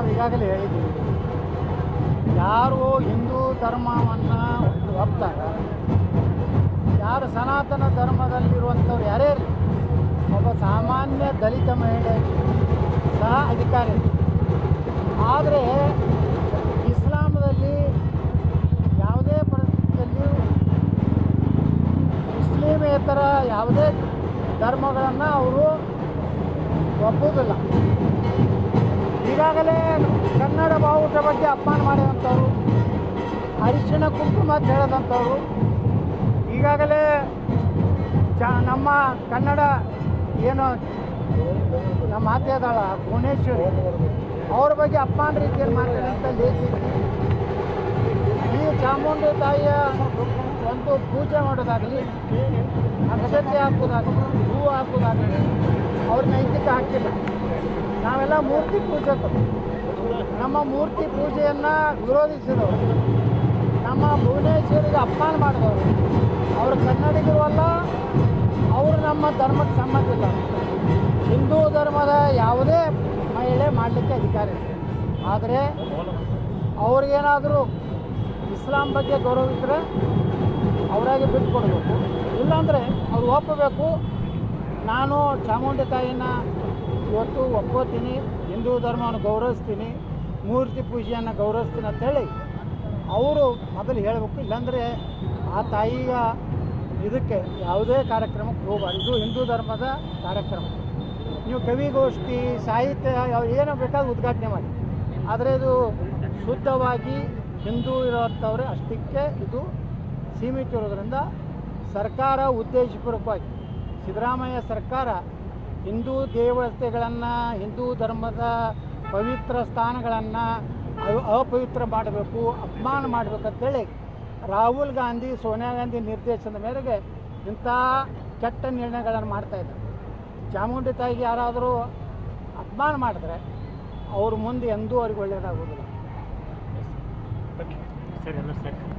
ನಾವು ಈಗಾಗಲೇ ಹೇಳಿದ್ದೀವಿ ಯಾರು ಹಿಂದೂ ಧರ್ಮವನ್ನು ಒಪ್ತಾರೆ ಯಾರು ಸನಾತನ ಧರ್ಮದಲ್ಲಿರುವಂಥವ್ರು ಯಾರೇ ಇರಲಿ, ಒಬ್ಬ ಸಾಮಾನ್ಯ ದಲಿತ ಮಹಿಳೆ ಸಹ ಅಧಿಕಾರಿ ಆದರೆ ಇಸ್ಲಾಮದಲ್ಲಿ ಯಾವುದೇ ಪರಿಸ್ಥಿತಿಯಲ್ಲಿ ಮುಸ್ಲಿಮೇತರ ಯಾವುದೇ ಧರ್ಮಗಳನ್ನು ಅವರು ಒಪ್ಪುವುದಿಲ್ಲ. ಈಗಾಗಲೇ ಕನ್ನಡ ಬಾವುಟ ಬಗ್ಗೆ ಅಪಮಾನ ಮಾಡಿದಂಥವ್ರು ಅರಿಶಿಣ ಕುಂಕುಮ ಅಂತ ಹೇಳಿದಂಥವ್ರು, ಈಗಾಗಲೇ ಚ, ನಮ್ಮ ಕನ್ನಡ ಏನು, ನಮ್ಮ ಮಾತೆ ಅದಾಳ ಭುವನೇಶ್ವರಿ, ಅವ್ರ ಬಗ್ಗೆ ಅಪಮಾನ ರೀತಿಯಲ್ಲಿ ಮಾತಾಡಿದಂಥ ಲೇಖಿ ಈ ಚಾಮುಂಡಿ ತಾಯಿಯ ಒಂದು ಪೂಜೆ ಮಾಡೋದಾಗಲಿ, ಅಕ್ಷತೆ ಹಾಕೋದಾಗಲಿ ಹೂ ಹಾಕೋದಾಗಲಿ ಅವ್ರ ನೈತಿಕ ಹಾಕಿಲ್ಲ. ನಾವೆಲ್ಲ ಮೂರ್ತಿ ಪೂಜಕರು ನಮ್ಮ ಮೂರ್ತಿ ಪೂಜೆಯನ್ನು ವಿರೋಧಿಸಿದವರು. ನಮ್ಮ ಭುವನೇಶ್ವರಿಗೆ ಅಪಮಾನ ಮಾಡಿದವರು. ಅವರು ಕನ್ನಡಿಗರು ಅಲ್ಲ ಅವರು ನಮ್ಮ ಧರ್ಮಕ್ಕೆ ಸಂಬಂಧ ಇಲ್ಲ ಹಿಂದೂ ಧರ್ಮದ ಯಾವುದೇ ಮಹಿಳೆ ಮಾಡಲಿಕ್ಕೆ ಅಧಿಕಾರ ಇದೆ ಆದರೆ ಅವ್ರಿಗೇನಾದರೂ ಇಸ್ಲಾಂ ಬಗ್ಗೆ ಗೌರವ ಇದ್ದರೆ ಅವರಾಗೆ ಬಿಟ್ಟುಕೊಡ್ಬೇಕು ಇಲ್ಲಾಂದರೆ ಅವ್ರು ಒಪ್ಪಬೇಕು. ನಾನು ಚಾಮುಂಡಿ ತಾಯಿನ ಇವತ್ತು ಒಪ್ಕೋತೀನಿ ಹಿಂದೂ ಧರ್ಮವನ್ನು ಗೌರವಿಸ್ತೀನಿ, ಮೂರ್ತಿ ಪೂಜೆಯನ್ನು ಗೌರವಿಸ್ತೀನಿ ಅಂತೇಳಿ ಅವರು ಮೊದಲು ಹೇಳಬೇಕು. ಇಲ್ಲಾಂದರೆ ಆ ತಾಯಿಯ ಇದಕ್ಕೆ ಯಾವುದೇ ಕಾರ್ಯಕ್ರಮಕ್ಕೆ ಹೋಗಬಾರ್ದು. ಇದು ಹಿಂದೂ ಧರ್ಮದ ಕಾರ್ಯಕ್ರಮ. ನೀವು ಕವಿಗೋಷ್ಠಿ ಸಾಹಿತ್ಯ ಏನೋ ಬೇಕಾದ್ ಉದ್ಘಾಟನೆ ಮಾಡಿ. ಆದರೆ ಇದು ಶುದ್ಧವಾಗಿ ಹಿಂದೂ ಇರೋಂಥವ್ರೆ ಅಷ್ಟಕ್ಕೆ ಇದು ಸೀಮಿತ ಇರೋದರಿಂದ ಸರ್ಕಾರ ಉದ್ದೇಶಪೂರ್ವಕವಾಗಿ ಸಿದ್ದರಾಮಯ್ಯ ಸರ್ಕಾರ ಹಿಂದೂ ದೇವತೆಗಳನ್ನು, ಹಿಂದೂ ಧರ್ಮದ ಪವಿತ್ರ ಸ್ಥಾನಗಳನ್ನು ಅಪವಿತ್ರ ಮಾಡಬೇಕು, ಅಪಮಾನ ಮಾಡಬೇಕಂತೇಳಿ ರಾಹುಲ್ ಗಾಂಧಿ, ಸೋನಿಯಾ ಗಾಂಧಿ ನಿರ್ದೇಶನದ ಮೇರೆಗೆ ಇಂಥ ಕೆಟ್ಟ ನಿರ್ಣಯಗಳನ್ನು ಮಾಡ್ತಾಯಿದ್ದಾರೆ ಚಾಮುಂಡಿ ತಾಯಿಗೆ ಯಾರಾದರೂ ಅಪಮಾನ ಮಾಡಿದ್ರೆ ಅವ್ರ ಮುಂದೆ ಎಂದೂ ಅವ್ರಿಗೆ ಒಳ್ಳೆಯದಾಗೋದಿಲ್ಲ ಸರಿ.